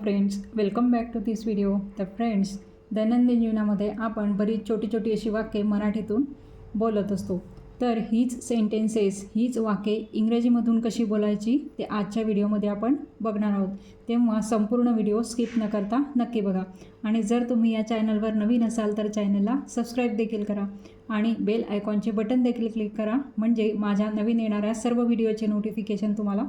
Friends welcome back to this video तर friends दैनंदिन जीवनामध्ये आपण बरीच छोटी छोटी अशी वाक्ये मराठीतून बोलत असतो. तर हीच सेंटेन्सेस हीच वाक्ये इंग्रजीमधून कशी बोलायची ते आजच्या व्हिडिओमध्ये आपण बघणार आहोत. तेव्हा संपूर्ण व्हिडिओ स्किप न करता नक्की बघा. आणि जर तुम्ही या चॅनलवर नवीन असाल तर चॅनलला सबस्क्राईब देखील करा. आणि बेल आयकॉनचे बटन देखील क्लिक करा. म्हणजे माझ्या नवीन येणाऱ्या सर्व व्हिडिओचे नोटिफिकेशन तुम्हाला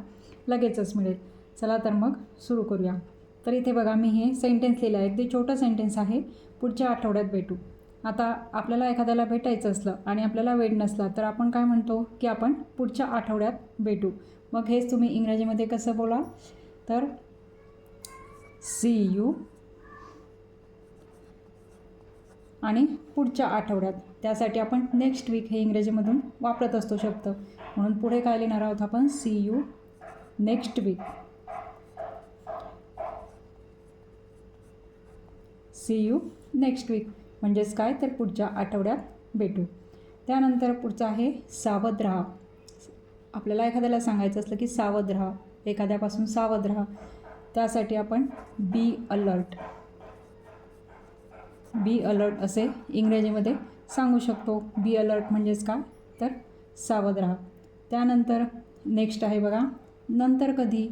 लगेचच मिळेल. चला तर मग सुरू करूया. तर इथे बघा मी हे सेंटेन्स लिहिलं आहे. अगदी छोटं सेंटेन्स आहे. पुढच्या आठवड्यात भेटू. आता आपल्याला एखाद्याला भेटायचं असलं आणि आपल्याला वेळ नसला तर आपण काय म्हणतो की आपण पुढच्या आठवड्यात भेटू. मग हेच तुम्ही इंग्रजीमध्ये कसं बोला? तर सी यू आणि पुढच्या आठवड्यात. त्यासाठी आपण नेक्स्ट वीक हे इंग्रजीमधून वापरत असतो शब्द म्हणून पुढे काय लिहिणार आहोत आपण? See you next week see you next week म्हणजेच काय? तर पुढच्या आठवड्यात भेटू. त्यानंतर पुढचं आहे सावध राहा आपल्याला एखाद्याला सांगायचं असलं की सावध राहा एखाद्यापासून सावध राहा त्यासाठी आपण बी अलर्ट बी अलर्ट असे इंग्रजीमध्ये सांगू शकतो. बी अलर्ट म्हणजेच काय? तर सावध राहा त्यानंतर नेक्स्ट आहे बघा. नंतर कधी?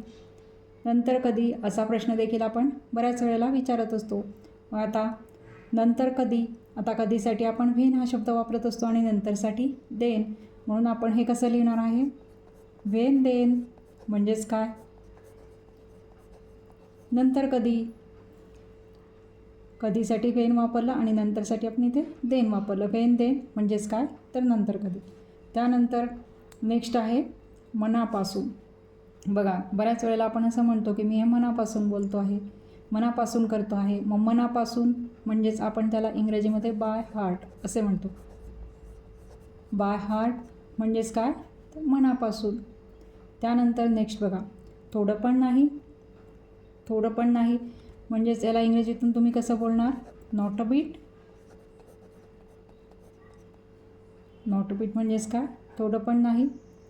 नंतर कधी? असा प्रश्न देखील आपण बऱ्याच वेळेला विचारत असतो. मग आता नंतर कधी? आता कधीसाठी आपण व्हेन हा शब्द वापरत असतो आणि नंतरसाठी देन. म्हणून आपण हे कसं लिहिणार आहे? व्हेन देन म्हणजेच काय? नंतर कधी? कधीसाठी वेन वापरलं आणि नंतरसाठी आपण इथे देन वापरलं. वेन देन म्हणजेच काय? तर नंतर कधी. त्यानंतर नेक्स्ट आहे मनापासून. बघा बऱ्याच वेळेला आपण असं म्हणतो की मी हे मनापासून बोलतो आहे. मनापासून करतो आहे. मग मनापासून म्हणजेच आपण त्याला इंग्रजीमध्ये बाय हार्ट असे म्हणतो. बाय हार्ट म्हणजेच काय? तर मनापासून. त्यानंतर नेक्स्ट बघा. थोडं पण नाही. थोडं पण नाही. म्हणजेच याला इंग्रजीतून तुम्ही कसं बोलणार? Not a bit not a bit म्हणजेच काय? थोडं पण नाही.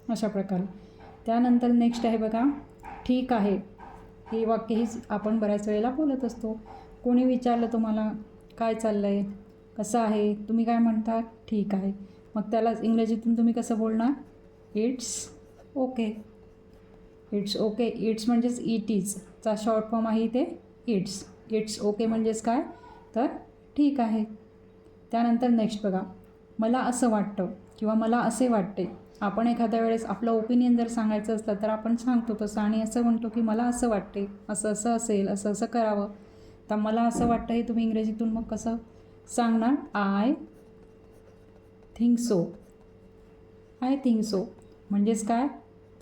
अशा प्रकारे. त्यानंतर नेक्स्ट आहे बघा. ठीक आहे. हे वाक्य हीच आपण बऱ्याच वेळेला बोलत असतो. कोणी विचारलं तुम्हाला काय चाललं आहे कसं आहे? तुम्ही काय म्हणता? ठीक आहे. मग त्याला इंग्रजीतून तुम्ही कसं बोलणार? It's okay. It's okay. It's म्हणजेच इट इजचा शॉर्ट फॉर्म आहे इथे इट्स. इट्स ओके म्हणजेच काय? तर ठीक आहे. त्यानंतर नेक्स्ट बघा. मला असं वाटतं किंवा मला असे वाटते आपण एखाद्या वेळेस आपलं ओपिनियन जर सांगायचं असलं तर आपण सांगतो तसं आणि असं म्हणतो की मला असं वाटते असं असं असेल असं असं करावं. तर मला असं वाटतं हे तुम्ही इंग्रजीतून मग कसं सांगणार? I think so I think so म्हणजेच काय?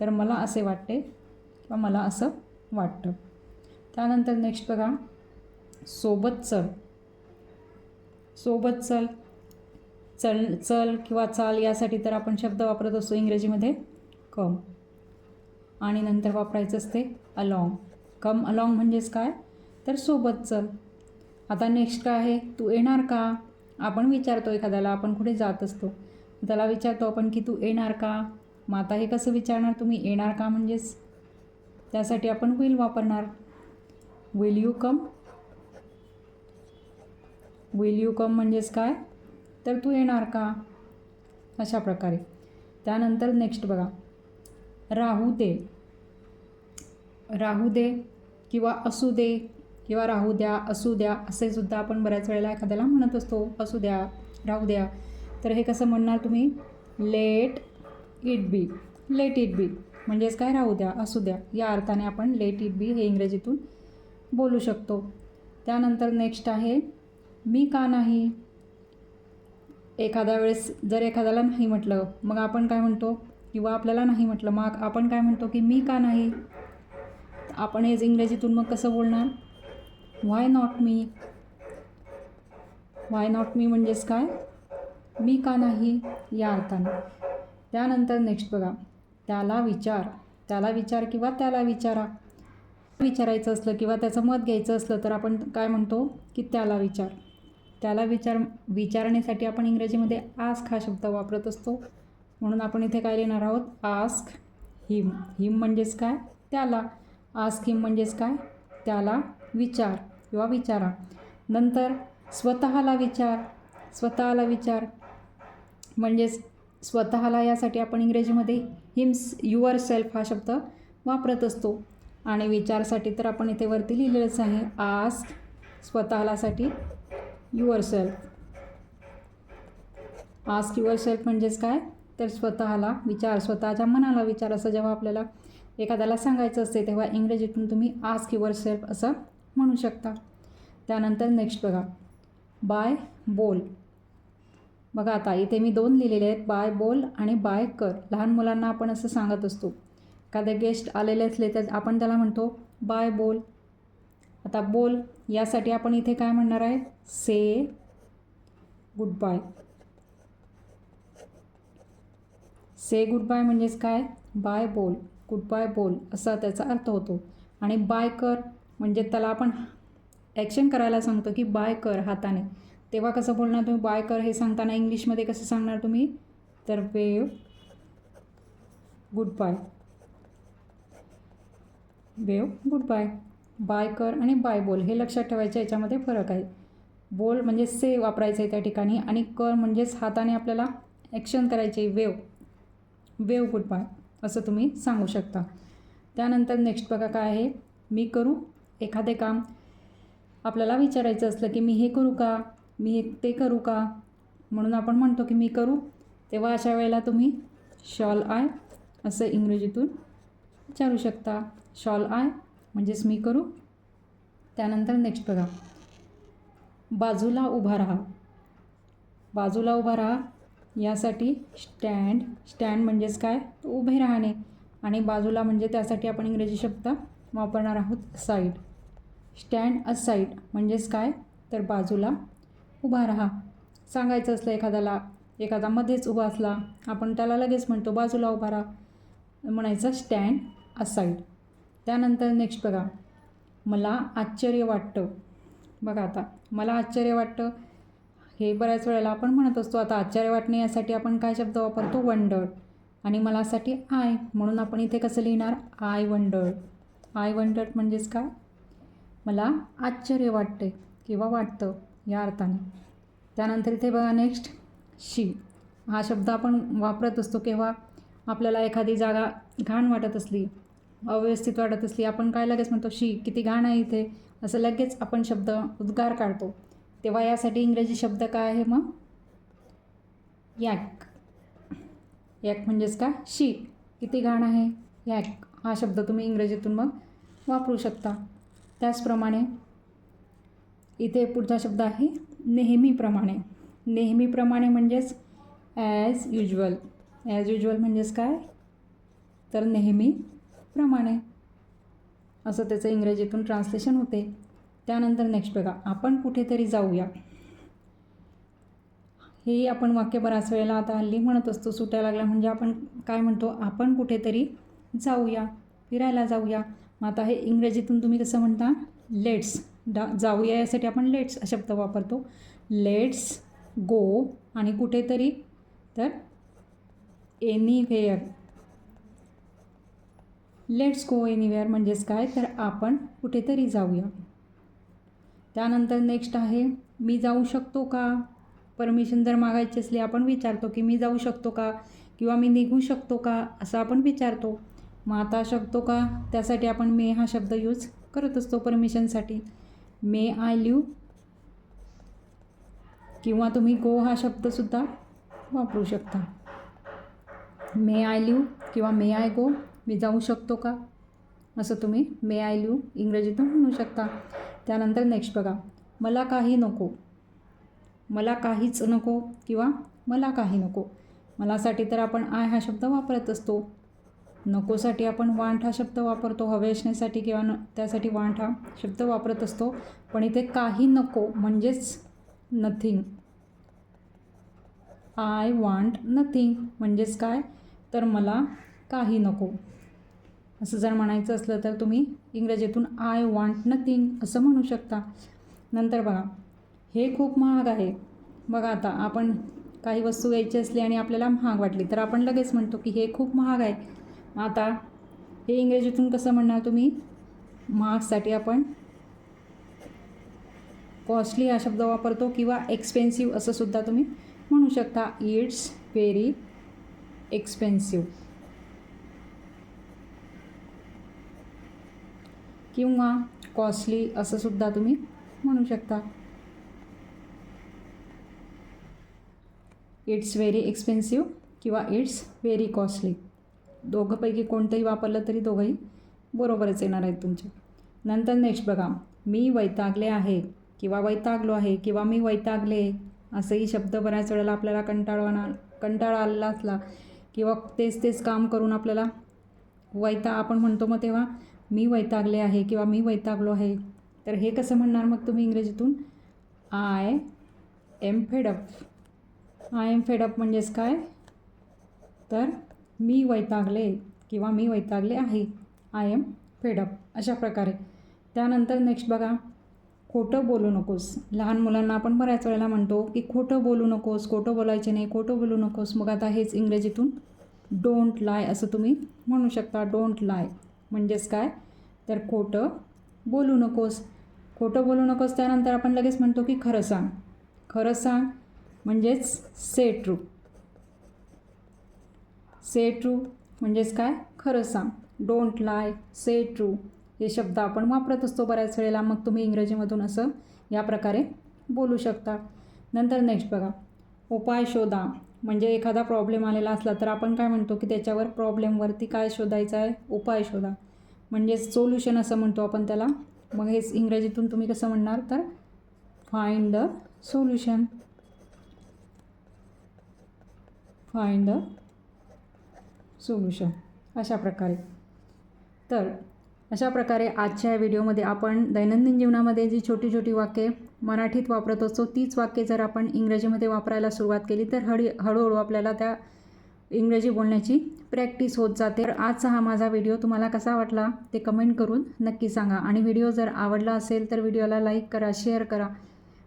तर मला असे वाटते किंवा मला असं वाटतं. त्यानंतर नेक्स्ट बघा. सोबत चल. सोबत चल. चल चल किंवा चाल यासाठी तर आपण शब्द वापरत असतो इंग्रजीमध्ये. कम. आणि नंतर वापरायचं असते अलॉंग कम अलॉंग म्हणजेच काय? तर सोबत चल. आता नेक्स्ट काय आहे तू येणार का? आपण विचारतो एखाद्याला आपण कुठे जात असतो. त्याला विचारतो आपण की तू येणार का? मग आता हे कसं विचारणार? तुम्ही येणार का म्हणजेच? त्यासाठी आपण विल वापरणार. Will you come will you come म्हणजेच काय? तर तू येणार का? अशा प्रकारे. त्यानंतर नेक्स्ट बघा. राहू दे. राहू दे किंवा असू दे किंवा राहू द्या असू द्या असे सुद्धा आपण बऱ्याच वेळेला एखाद्याला म्हणत असतो असू द्या राहू द्या. तर हे कसं म्हणणार तुम्ही? Let it be let it be म्हणजेच काय? राहू द्या असू द्या. या अर्थाने आपण लेट इट बी हे इंग्रजीतून बोलू शकतो. त्यानंतर नेक्स्ट आहे मी का नाही? एखाद्या वेळेस जर एखाद्याला नाही म्हटलं मग आपण काय म्हणतो? किंवा आपल्याला नाही म्हटलं मग आपण काय म्हणतो की मी का नाही? आपण हेच इंग्रजीतून मग कसं बोलणार? व्हाय not me why not me म्हणजेच काय? मी का नाही? या अर्थाने. त्यानंतर नेक्स्ट बघा. त्याला विचार. त्याला विचार किंवा त्याला विचारा. विचारायचं असलं किंवा त्याचं मत घ्यायचं असलं तर आपण काय म्हणतो? की त्याला विचार. त्याला विचार विचारण्यासाठी आपण इंग्रजीमध्ये आस्क हा शब्द वापरत असतो. म्हणून आपण इथे काय लिहिणार आहोत? आस्क हिम. हिम म्हणजेच काय? त्याला. आस्क हिम म्हणजेच काय? त्याला विचार किंवा विचारा. नंतर स्वतःला विचार. स्वतःला विचार म्हणजेच स्वतःला यासाठी आपण इंग्रजीमध्ये हिम्स युअर सेल्फ हा शब्द वापरत असतो. आणि विचारसाठी तर आपण इथे वरती लिहिलेलंच आहे. आस्क स्वतःलासाठी yourself. Ask yourself म्हणजेच काय? तर स्वतःला विचार स्वतःच्या मनाला विचार. असं जेव्हा आपल्याला एखाद्याला सांगायचं असते तेव्हा इंग्रजीतून तुम्ही आस्क युअर सेल्फ असं म्हणू शकता. त्यानंतर नेक्स्ट बघा. बाय बोल बघा आता इथे मी दोन लिहिलेले आहेत. बाय बोल आणि बाय कर. लहान मुलांना आपण असं सांगत असतो. एखादे गेस्ट आलेले असले तर आपण त्याला म्हणतो बाय बोल आता बोल यासाठी आपण इथे काय म्हणणार आहे? Say goodbye say goodbye म्हणजेच काय? बाय बोल. गुड बाय बोल. असा त्याचा अर्थ होतो. आणि बाय कर म्हणजे त्याला आपण ॲक्शन करायला सांगतो की बाय कर हाताने. तेव्हा कसं बोलणार तुम्ही? बाय कर हे सांगताना इंग्लिशमध्ये कसं सांगणार तुम्ही? तर wave goodbye wave goodbye bye कर आणि बाय बोल हे लक्षात ठेवायचं याच्यामध्ये फरक आहे. बोल म्हणजे से वापरायचं आहे त्या ठिकाणी आणि कर म्हणजेच हाताने आपल्याला ॲक्शन करायचे वेव वेव गुड बाय असं तुम्ही सांगू शकता. त्यानंतर नेक्स्ट बघा काय आहे. मी करू एखादे काम. आपल्याला विचारायचं असलं की मी हे करू का? मी हे ते करू का? म्हणून आपण म्हणतो की मी करू. तेव्हा अशा वेळेला तुम्ही शॉल आय असं इंग्रजीतून विचारू शकता. शॉल आय म्हणजेच मी करू? त्यानंतर नेक्स्ट बघा. बाजूला उभा राहा. बाजूला उभा राहा. यासाठी स्टँड स्टँड म्हणजेच काय? उभे राहणे. आणि बाजूला म्हणजे त्यासाठी आपण इंग्रजी शब्द वापरणार आहोत साईड स्टँड अ साईड म्हणजेच काय? तर बाजूला उभा राहा. सांगायचं असलं एखाद्याला एखादा मध्येच उभा असला आपण त्याला लगेच म्हणतो बाजूला उभा राहा. म्हणायचं स्टँड अ साईड त्यानंतर नेक्स्ट बघा. मला आश्चर्य वाटतं. बघा आता मला आश्चर्य वाटतं. हे बऱ्याच वेळेला आपण म्हणत असतो आता आश्चर्य वाटणे यासाठी आपण काय शब्द वापरतो? वंडर आणि मलासाठी आय म्हणून आपण इथे कसं लिहिणार? आय वंडर आय वंडर म्हणजेच काय? मला आश्चर्य वाटते किंवा वाटतं या अर्थाने. त्यानंतर इथे बघा नेक्स्ट शी हा शब्द आपण वापरत असतो केव्हा आपल्याला एखादी जागा घाण वाटत असली अव्यवस्थित वाटत असली आपण काय लगेच म्हणतो शी किती घाण आहे इथे. असं लगेच आपण शब्द उद्गार काढतो. तेव्हा यासाठी इंग्रजी शब्द काय आहे मग? यॅक. यॅक म्हणजेच का शी किती घाण आहे. यॅक. हा शब्द तुम्ही इंग्रजीतून मग वापरू शकता. त्याचप्रमाणे इथे पुढचा शब्द आहे नेहमीप्रमाणे. नेहमीप्रमाणे म्हणजेच ॲज युजल ॲज युजल म्हणजेच काय? तर नेहमी प्रमाणे. असं त्याचं इंग्रजीतून ट्रान्सलेशन होते. त्यानंतर नेक्स्ट बघा आपण कुठेतरी जाऊया. हे आपण वाक्य बऱ्याच वेळेला आता हल्ली म्हणत असतो सुट्या लागल्या म्हणजे आपण काय म्हणतो? आपण कुठेतरी जाऊया फिरायला जाऊया. मग आता हे इंग्रजीतून तुम्ही कसं म्हणता लेट्स डा जाऊया यासाठी आपण लेट्स हा शब्द वापरतो. लेट्स गो आणि कुठेतरी तर एनिवेअर लेट्स गो एनिवेअर म्हणजेच काय? तर आपण कुठेतरी जाऊया. त्यानंतर नेक्स्ट आहे मी जाऊ शकतो का? परमिशन जर मागायची असली आपण विचारतो की मी जाऊ शकतो का? किंवा मी निघू शकतो का? असं आपण विचारतो. मग आता शकतो का? त्यासाठी आपण मे हा शब्द यूज करत असतो परमिशनसाठी मे आय लिव किंवा तुम्ही गो हा शब्दसुद्धा वापरू शकता. मे आय लिव किंवा मे आय गो मी जाऊ शकतो का? असं तुम्ही मे आय लिव इंग्रजीतून म्हणू शकता. त्यानंतर नेक्स्ट बघा. मला काही नको. मला काहीच नको किंवा मला काही नको. मलासाठी तर आपण आय हा शब्द वापरत असतो. नकोसाठी आपण वांट हा शब्द वापरतो. हवे असण्यासाठी किंवा न त्यासाठी वांट हा शब्द वापरत असतो. पण इथे काही नको म्हणजेच नथिंग आय वांट नथिंग म्हणजेच काय? तर मला काही नको. असं जर म्हणायचं असलं तर तुम्ही इंग्रजीतून आय वांट नथिंग असं म्हणू शकता. नंतर बघा हे खूप महाग आहे. बघा आता आपण काही वस्तू घ्यायची असली आणि आपल्याला महाग वाटली तर आपण लगेच म्हणतो की हे खूप महाग आहे. आता हे इंग्रजीतून कसं म्हणणार तुम्ही? महागसाठी आपण कॉस्टली हा शब्द वापरतो किंवा एक्सपेन्सिव्ह असं सुद्धा तुम्ही म्हणू शकता. इट्स व्हेरी एक्सपेन्सिव्ह किंवा कॉस्टली असं सुद्धा तुम्ही म्हणू शकता. इट्स व्हेरी एक्सपेन्सिव्ह किंवा इट्स व्हेरी कॉस्टली दोघंपैकी कोणतंही वापरलं तरी दोघंही बरोबरच येणार आहेत तुमचे. नंतर नेक्स्ट बघा मी वैतागले आहे किंवा वैतागलो आहे किंवा मी वैतागले असंही शब्द बऱ्याच वेळेला आपल्याला कंटाळवाना कंटाळा आलेला असला किंवा तेच तेच काम करून आपल्याला वैता आपण म्हणतो मग तेव्हा मी वैतागले आहे किंवा मी वैतागलो आहे तर हे कसं म्हणणार मग तुम्ही इंग्रजीतून? I am fed up I am fed up म्हणजेच काय? तर मी वैतागले किंवा मी वैतागले आहे. आय एम फेडअप अशा प्रकारे. त्यानंतर नेक्स्ट बघा. खोटं बोलू नकोस. लहान मुलांना आपण बऱ्याच वेळेला म्हणतो की खोटं बोलू नकोस खोटं बोलायचे नाही खोटं बोलू नकोस. मग आता हेच इंग्रजीतून डोंट लाय असं तुम्ही म्हणू शकता. डोंट लाय म्हणजेच काय? तर खोटं बोलू नकोस. खोटं बोलू नकोस त्यानंतर आपण लगेच म्हणतो की खरं सांग. खरं सांग म्हणजेच से ट्रू से ट्रू म्हणजेच काय? खरं सांग. डोंट लाय से ट्रू हे शब्द आपण वापरत असतो बऱ्याच वेळेला मग तुम्ही इंग्रजीमधून असं या प्रकारे बोलू शकता. नंतर नेक्स्ट बघा. उपाय शोधा. म्हणजे एखादा प्रॉब्लेम आलेला असला तर आपण काय म्हणतो की त्याच्यावर प्रॉब्लेमवरती काय शोधायचं आहे? उपाय शोधा. म्हणजेच सोल्युशन असं म्हणतो आपण त्याला. मग हेच इंग्रजीतून तुम्ही कसं म्हणणार तर find the solution find the solution अशा प्रकारे. तर अशा प्रकारे आजच्या या व्हिडिओमध्ये आपण दैनंदिन जीवनामध्ये जी छोटी छोटी वाक्ये मराठीत वापरत असतो तीच वाक्ये जर आपण इंग्रजीमध्ये वापरायला सुरुवात केली तर हळी हळूहळू आपल्याला त्या इंग्रजी बोलण्याची प्रॅक्टिस होत जाते. तर आजचा हा माझा व्हिडिओ तुम्हाला कसा वाटला ते कमेंट करून नक्की सांगा. आणि व्हिडिओ जर आवडला असेल तर व्हिडिओला लाईक करा शेअर करा.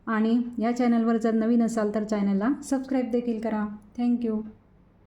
आणि या चॅनलवर जर नवीन असाल तर चॅनलला सबस्क्राईब देखील करा. थँक्यू.